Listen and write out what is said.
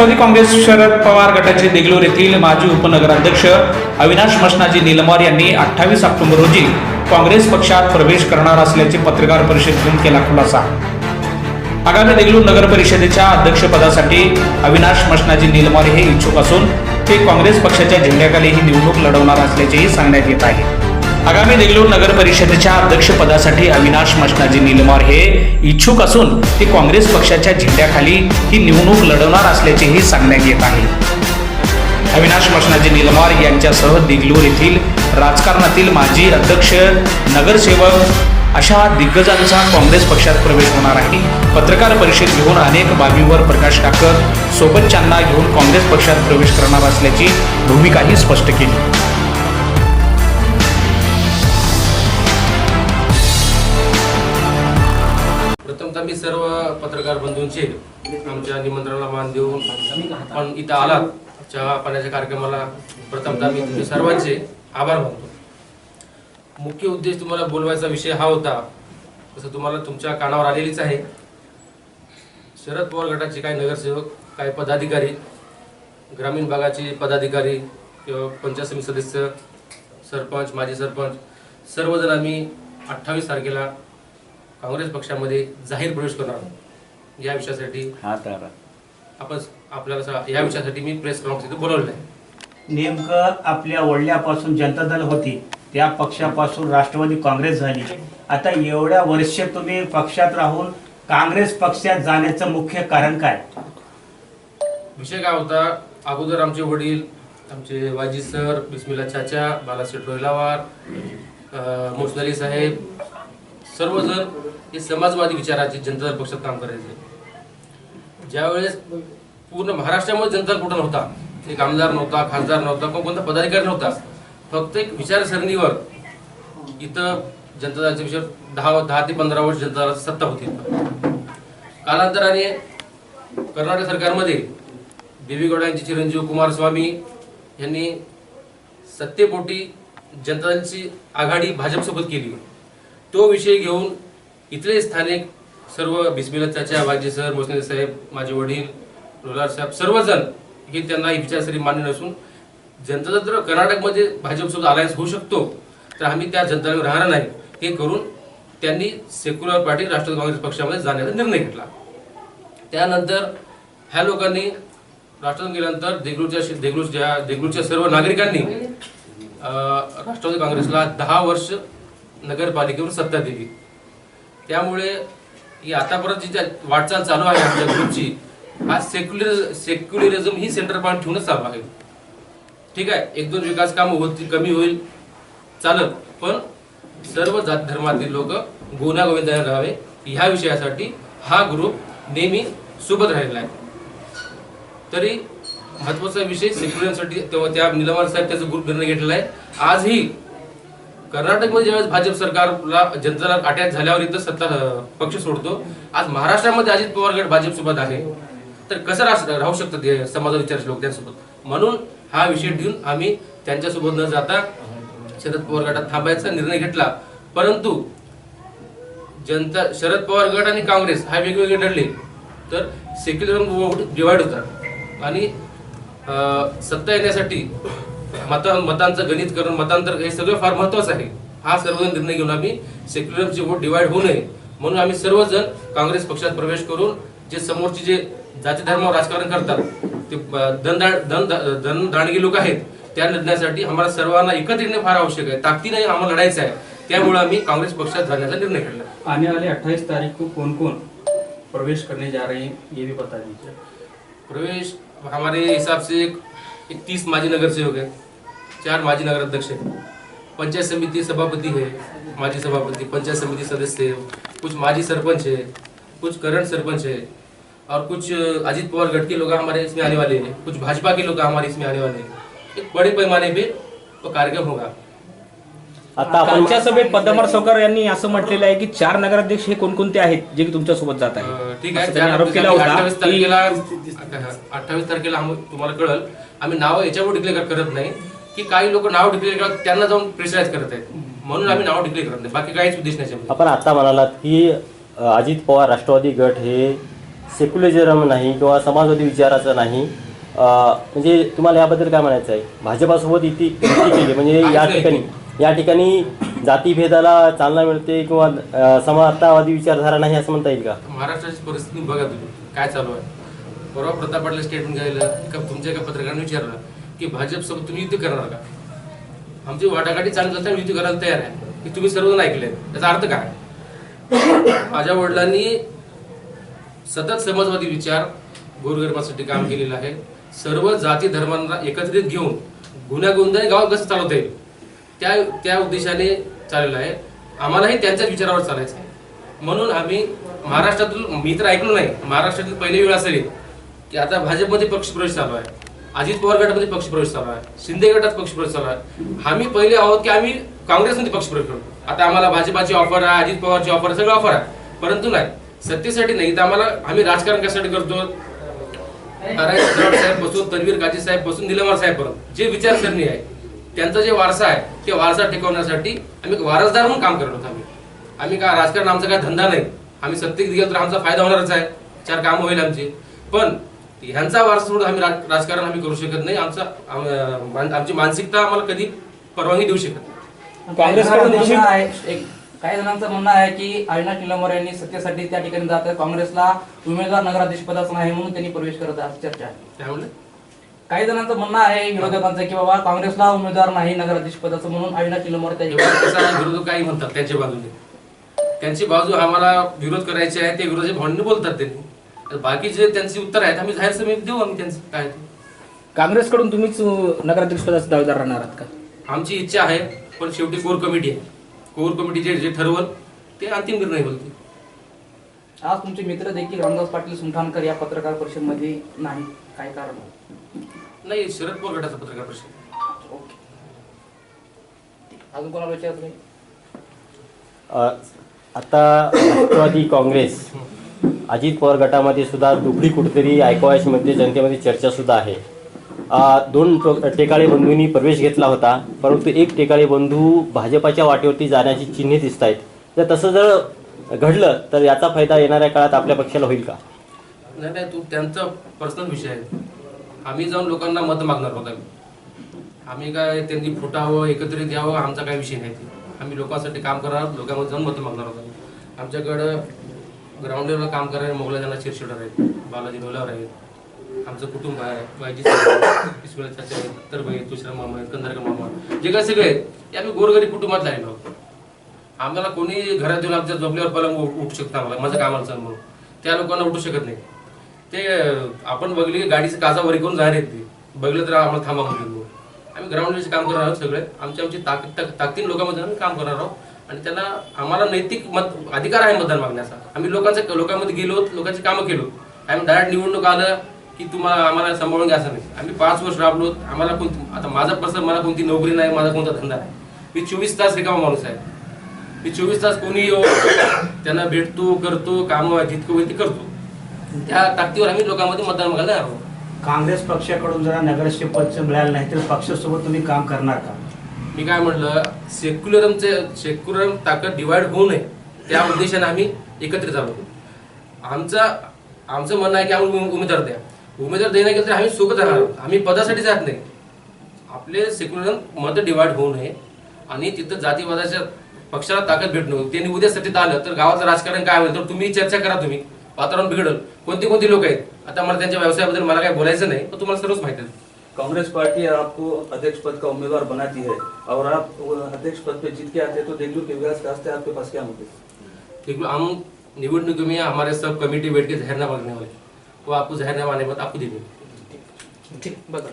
राष्ट्रवादी काँग्रेस शरद पवार गटाचे देगलूर येथील माजी उपनगराध्यक्ष अविनाश मशनाजी निलमार यांनी अठ्ठावीस ऑक्टोबर रोजी काँग्रेस पक्षात प्रवेश करणार असल्याचे पत्रकार परिषदेतून केला खुलासा. आगामी देगलूर नगर परिषदेच्या अध्यक्षपदासाठी अविनाश मशनाजी निलमार हे इच्छुक असून ते काँग्रेस पक्षाच्या झेंड्याखाली ही निवडणूक लढवणार असल्याचेही सांगण्यात येत आहे. आगामी देगलूर नगर परिषदेच्या अध्यक्षपदासाठी अविनाश मशनाजी निलमार हे इच्छुक असून ते काँग्रेस पक्षाच्या झेंड्याखाली ही निवडणूक लढवणार असल्याचेही सांगण्यात येत आहे. अविनाश मशनाजी निलमार यांच्यासह देगलूर येथील राजकारणातील माजी अध्यक्ष नगरसेवक अशा दिग्गजांचा काँग्रेस पक्षात प्रवेश होणार आहे. पत्रकार परिषद घेऊन अनेक बाबींवर प्रकाश टाकत सोबतच्यांना घेऊन काँग्रेस पक्षात प्रवेश करणार असल्याची भूमिकाही स्पष्ट केली. प्रथमतः मी सर्व पत्रकार बंधूंचे आमच्या निमंत्रणाला मान देऊन आपण इथं आलात. चहा पाण्याच्या कार्यक्रमाला प्रथमतः मी तुम्ही सर्वांचे आभार मानतो. मुख्य उद्देश तुम्हाला बोलवायचा विषय हा होता तसं तुम्हाला तुमच्या कानावर आलेलीच आहे. शरद पवार गटाचे काही नगरसेवक काही पदाधिकारी ग्रामीण भागाचे पदाधिकारी किंवा पंचायत समिती सदस्य सरपंच माजी सरपंच सर्वजण आम्ही अठ्ठावीस तारखेला काँग्रेस पक्षामध्ये जाहीर प्रवेश करणार आहोत. या विषयासाठी हा तर आपण आपल्याला या विषयासाठी मी प्रेस कॉन्फरन्स इथे बोलवलं आहे. नेमकं आपल्या वडिल्यापासून जनता दल होती त्या पक्षापासून राष्ट्रवादी काँग्रेस झाली. आता एवढ्या वर्ष तुम्ही पक्षात राहून काँग्रेस पक्षात जाण्याचं मुख्य कारण काय? विषय काय होता? अगोदर आमचे वडील आमचे वाजी सर बिस्मिल्ला चाचा बालासेठ रोहिलावार अं, मोसदली साहेब सर्वजण हे समाजवादी विचाराचे जनता दल पक्षात काम करायचे ज्यावेळेस पूर्ण महाराष्ट्रामध्ये जनता दल कुठं नव्हता एक आमदार नव्हता खासदार नव्हता किंवा कोणता पदाधिकारी नव्हता फक्त एक विचारसरणीवर इथं जनता दलाच्या विषय दहा दहा ते पंधरा वर्ष जनता दलाची सत्ता होती. कालांतराने कर्नाटक सरकारमध्ये देवेगौडांचे चिरंजीव कुमारस्वामी यांनी सत्तेपोटी जनतांची आघाडी भाजपसोबत केली. तो विषय घेऊन इथले स्थानिक सर्व बिस्मिला चाचा बाजी सर मोसने साहेब माझे वडील रोलार साहेब सर्वजण हे त्यांना विचारसरी मान्य नसून जनता जर कर्नाटकमध्ये भाजपसोबत अलायन्स होऊ शकतो तर आम्ही त्या जनतेवर राहणार नाही. हे करून त्यांनी सेक्युलर पार्टी राष्ट्रवादी काँग्रेस पक्षामध्ये जाण्याचा निर्णय घेतला. त्यानंतर ह्या लोकांनी राष्ट्रवादी गेल्यानंतर देगलूरच्या देगलूरच्या देगलूरच्या सर्व नागरिकांनी राष्ट्रवादी काँग्रेसला दहा वर्ष नगरपालिकेवर सत्ता दिली. त्यामुळे ही आतापर्यंत जी ज्या- वाटचाल चालू आहे आमच्या ग्रुपची हा सेक्युलर सेक्युलरिझम ही सेंटर पॉईंट ठेवूनच चालू आहे. ठीक आहे एक दोन विकास कामं होती कमी होईल चालत. पण सर्व जात धर्मातील लोक गोविंदाने राहावे ह्या विषयासाठी हा ग्रुप नेहमी सोबत राहिलेला आहे. तरी महत्त्वाचा विषय सेक्युलरसाठी तेव्हा त्या निलमार साहेब त्याचा ग्रुप निर्णय घेतलेला आहे. आजही कर्नाटकमध्ये ज्यावेळेस भाजप सरकारला जनतेला अटॅच झाल्यावर इथं सत्ता पक्ष सोडतो. आज महाराष्ट्रामध्ये अजित पवार गट भाजप सोबत आहे. तर कसं राहू शकतात हे विचार विचारचे लोक त्यांच्यासोबत? म्हणून हा विषय घेऊन आम्ही त्यांच्यासोबत न जाता शरद पवार गटात थांबायचा निर्णय घेतला. परंतु जनता शरद पवार गट आणि काँग्रेस हा वेगवेगळे लढले. तर सेक्युलर वोट डिवाइड होतात. आणि सत्ता येण्यासाठी मत मतांचं गणित करून मतांतर हे सगळं फार महत्वाचं आहे. हा सर्व निर्णय घेऊन आम्ही सेक्युलरचे वोट डिवाइड होऊ नये. म्हणून आम्ही सर्वजण काँग्रेस पक्षात प्रवेश करून जे समोरचे जे जाती धर्मावर राजकारण करतात ते दांडगी लोक आहेत त्या लढण्यासाठी आम्हाला सर्वांना एकत्र येणे फार आवश्यक आहे. ताकदीने आम्हाला लढायचं आहे. त्यामुळे आम्ही काँग्रेस पक्षात जाण्याचा निर्णय घेतला आने वाले 28 तारीख को कौन कौन प्रवेश करने जा रहे हैं ये भी बता दीजिए. प्रवेश हमारे हिसाब से एक, तीस माजी नगर सेवक है चार माजी नगर अध्यक्ष है पंचायत समिति सभापति है माजी सभापति पंचायत समिति सदस्य है. कुछ माजी सरपंच है. कुछ करंट सरपंच है. और कुछ अजीत पवार गट के लोग हमारे इसमें आने वाले हैं. कुछ भाजपा के लोग हमारे इसमें आने वाले हैं. एक बड़े पैमाने पे वो कार्यक्रम होगा. आता कालच्या सभेत पद्मर सवकर यांनी असं म्हटलेलं आहे की चार नगराध्यक्ष हे कोणकोणते आहेत जे की तुमच्यासोबत जात अ, आहेत ठीक आहे. अठ्ठावीस तारखेला अठ्ठावीस तारखेला तुम्हाला कळल. आम्ही नाव याच्यावर डिक्लेअर करत नाही की काही लोक नाव डिक्लेअर करतात त्यांना जाऊन प्रेशराईज करत आहेत. म्हणून आम्ही नाव डिक्लेअर करत नाही. बाकी काहीच उद्देश नाही. आपण आता म्हणालात की अजित पवार राष्ट्रवादी गट हे सेक्युलरिझम नाही किंवा समाजवादी विचाराचं नाही. म्हणजे तुम्हाला याबद्दल काय म्हणायचं आहे? भाजपासोबत इथे युती केली म्हणजे या ठिकाणी या ठिकाणी जातीभेदाला चालना मिळते किंवा अं, समानतावादी विचारधारा नाही असं म्हणता येईल का? महाराष्ट्राची परिस्थिती बघा तुम्ही काय चालू आहे. परवा प्रताप पाटील स्टेटमेंट घ्यायला एका तुमच्या एका पत्रकाराने विचारलं की भाजपसोबत तुम्ही युती करणार का? आमची वाटाघाटी चालू असताना युती करायला तयार आहे. की तुम्ही सर्वजण ऐकले त्याचा अर्थ काय? माझ्या वडिलांनी सतत समाजवादी विचार गोरगरिबासाठी काम केलेलं आहे. सर्व जाती धर्मांना एकत्रित घेऊन गुन्ह्या गाव गावात कसं चालवता येईल? त्या त्या उद्देशाने चाललेलं आहे. आम्हालाही त्यांच्याच विचारावर चालायचं आहे. म्हणून आम्ही महाराष्ट्रातून मी तर ऐकलो नाही महाराष्ट्रातील पहिली वेळ असेल. की आता भाजपमध्ये पक्षप्रवेश चालू आहे. अजित पवार गटामध्ये पक्षप्रवेश चालू आहे. शिंदे गटात पक्षप्रवेश चालू आहे. आम्ही पहिले आहोत की आम्ही काँग्रेसमध्ये पक्षप्रवेश करू आता आम्हाला भाजपाची ऑफर आहे अजित पवारची ऑफर सगळं ऑफर आहे. परंतु नाही सत्तेसाठी नाही तर आम्हाला आम्ही राजकारण कशासाठी करतो? साहेब बसून तन्वीर गाजी साहेब बसून निलमार साहेब पर्यंत जे विचारसरणी आहे त्यांचा जे वारसा आहे ते वारसा टिकवण्यासाठी आम्ही वारसदार म्हणून काम करत होतो आम्ही. आम्ही काय राजकारण आमचा काय धंदा नाही. आम्ही सत्तेत गेलो तर आमचा फायदा होणारच आहे. चार काम होईल आमचे. पण ह्यांचा वारसा सोडून आम्ही राज- राजकारण आम्ही करू शकत नाही. आमचा आमची मानसिकता आम्हाला कधी परवानगी देऊ शकत नाही. एक काही जणांचं म्हणणं आहे की अविनाश निलंबर यांनी सत्तेसाठी त्या ठिकाणी जात आहे काँग्रेसला उमेदवार नगराध्यक्ष पदाचा नाही म्हणून त्यांनी प्रवेश करत आहे अशी चर्चा आहे. त्यामुळे? काही जणांचं म्हणणं आहे विरोधकांचं की बाबा काँग्रेसला उमेदवार नाही नगराध्यक्ष पदाचं म्हणून अविनाश निलंबर विरोधक काही म्हणतात त्यांच्या बाजूने? त्यांची बाजू आम्हाला विरोध करायची आहे ते विरोधी भावनेने बोलतात त्यांनी. बाकीचे त्यांची उत्तर आहेत आम्ही जाहीर सभेत देऊ आम्ही त्यांचं काय ते. काँग्रेसकडून तुम्हीच अं, नगराध्यक्ष पदाचे दावेदार राहणार आहात का? आमची इच्छा आहे पण शेवटी कोर कमिटी आहे. कोर कमिटी जे जे ठरवल ते अंतिम निर्णय बोलते आज तुमचे मित्र देखील रामदास पाटील सुमठाणकर या पत्रकार परिषदेमध्ये नाही. काय कारण? नाही शरद पवार गटाचा पत्रकार परिषद. ओके. अजून कोणाला विचारत नाही अ, आता राष्ट्रवादी काँग्रेस अजित पवार गटामध्ये सुद्धा दुबळी कुठेतरी ऐकवायची मध्ये जनतेमध्ये चर्चा सुद्धा आहे. दोन टेकाळे बंधूंनी प्रवेश घेतला होता परंतु एक टेकाळे बंधू भाजपाच्या वाटेवरती जाण्याची चिन्हे दिसत आहेत जर तसं जर घडलं तर याचा फायदा येणाऱ्या काळात आपल्या पक्षाला होईल का? नाही नाही तू त्यांचा पर्सनल विषय आहे. आम्ही जाऊन लोकांना मत मागणार होतो आम्ही आम्ही काय त्यांनी फुटावं एकत्रित यावं आमचा काय विषय नाही. आम्ही लोकांसाठी काम करणार लोकांमध्ये जाऊन मत मागणार होतो आमच्याकडं ग्राउंड काम करणारे मोगलाजना चिरशिडर आहेत बालाजी डोलावर आहेत. आमचं कुटुंब आहे वायजी इस्माईल चाचा आहेत तर भाई तुषार मामा आहेत कंदारकर मामा जे काय सगळे आहेत ते आम्ही गोरगरीब कुटुंबात राहिलो आहोत आम्हाला कोणी घरात येऊन आमच्या झोपल्यावर पलंग उ- उठू शकतं आम्हाला माझं कामाला चालू म्हणून त्या लोकांना उठू शकत नाही. ते आपण बघली गाडीचं काजावरी वरी करून आहेत ते बघलं तर आम्हाला थांबा म्हणून आम्ही ग्राउंडवरचे काम करणार आहोत सगळे. आमची आमची ताकद ताकदीन लोकांमध्ये आम्ही काम करणार आहोत. आणि त्यांना आम्हाला नैतिक मत अधिकार आहे मतदान मागण्याचा. आम्ही लोकांचं लोकांमध्ये गेलो लोकांची कामं केलो. आम्ही डायरेक्ट निवडणूक आलं की तुम्हाला आम्हाला सांभाळून घ्यायचं नाही. आम्ही पाच वर्ष राबलो आम्हाला कोणती आता माझा पर्सन मला कोणती नोकरी नाही माझा कोणता धंदा नाही. मी चोवीस तास रिकामा माणूस आहे. मी चोवीस तास कोणी येऊ त्यांना भेटतो करतो कामं जितकं होईल ते करतो. त्या ताकदीवर आम्ही लोकांमध्ये मतदान मागायला काँग्रेस पक्षाकडून जरा नगराध्यक्ष पद मिळालं नाही तर पक्षासोबत तुम्ही काम करणार का? मी काय म्हटलं सेक्युलरमचे सेक्युलरम ताकद डिवाइड होऊ नये. त्या उद्देशाने आम्ही एकत्रित आलो आमचा आमचं म्हणणं आहे की आम्ही उमेदवार द्या. उमेदवार देण्या गेलं तर आम्ही सोबत राहणार आहोत. आम्ही पदासाठी जात नाही. आपले सेक्युलरम मत डिवाइड होऊ नये आणि तिथं जातीवादाच्या पक्षाला ताकद भेटणं त्यांनी उद्या सत्तेत आलं तर गावाचं राजकारण काय होईल? तर तुम्ही चर्चा करा तुम्ही. वातावरण बिघडल. कोणते कोणते लोक आहेत? आता मला त्यांच्या व्यवसायाबद्दल मला काय बोलायचं नाही पण तुम्हाला सर्वच माहिती आहे. कांग्रेस पार्टी आपको अध्यक्ष पद का उम्मीदवार बनाती है और आप अध्यक्ष पद पे जीत के आते हैं तो लो के विकास का वास्ते आपके पास क्या मुद्दे देखो हम निवडणुकी में हमारे सब कमेटी बैठ के जहरनामा करने वाले। वो आपको जहरनामा आने के बाद आपको दे देंगे। ठीक बघा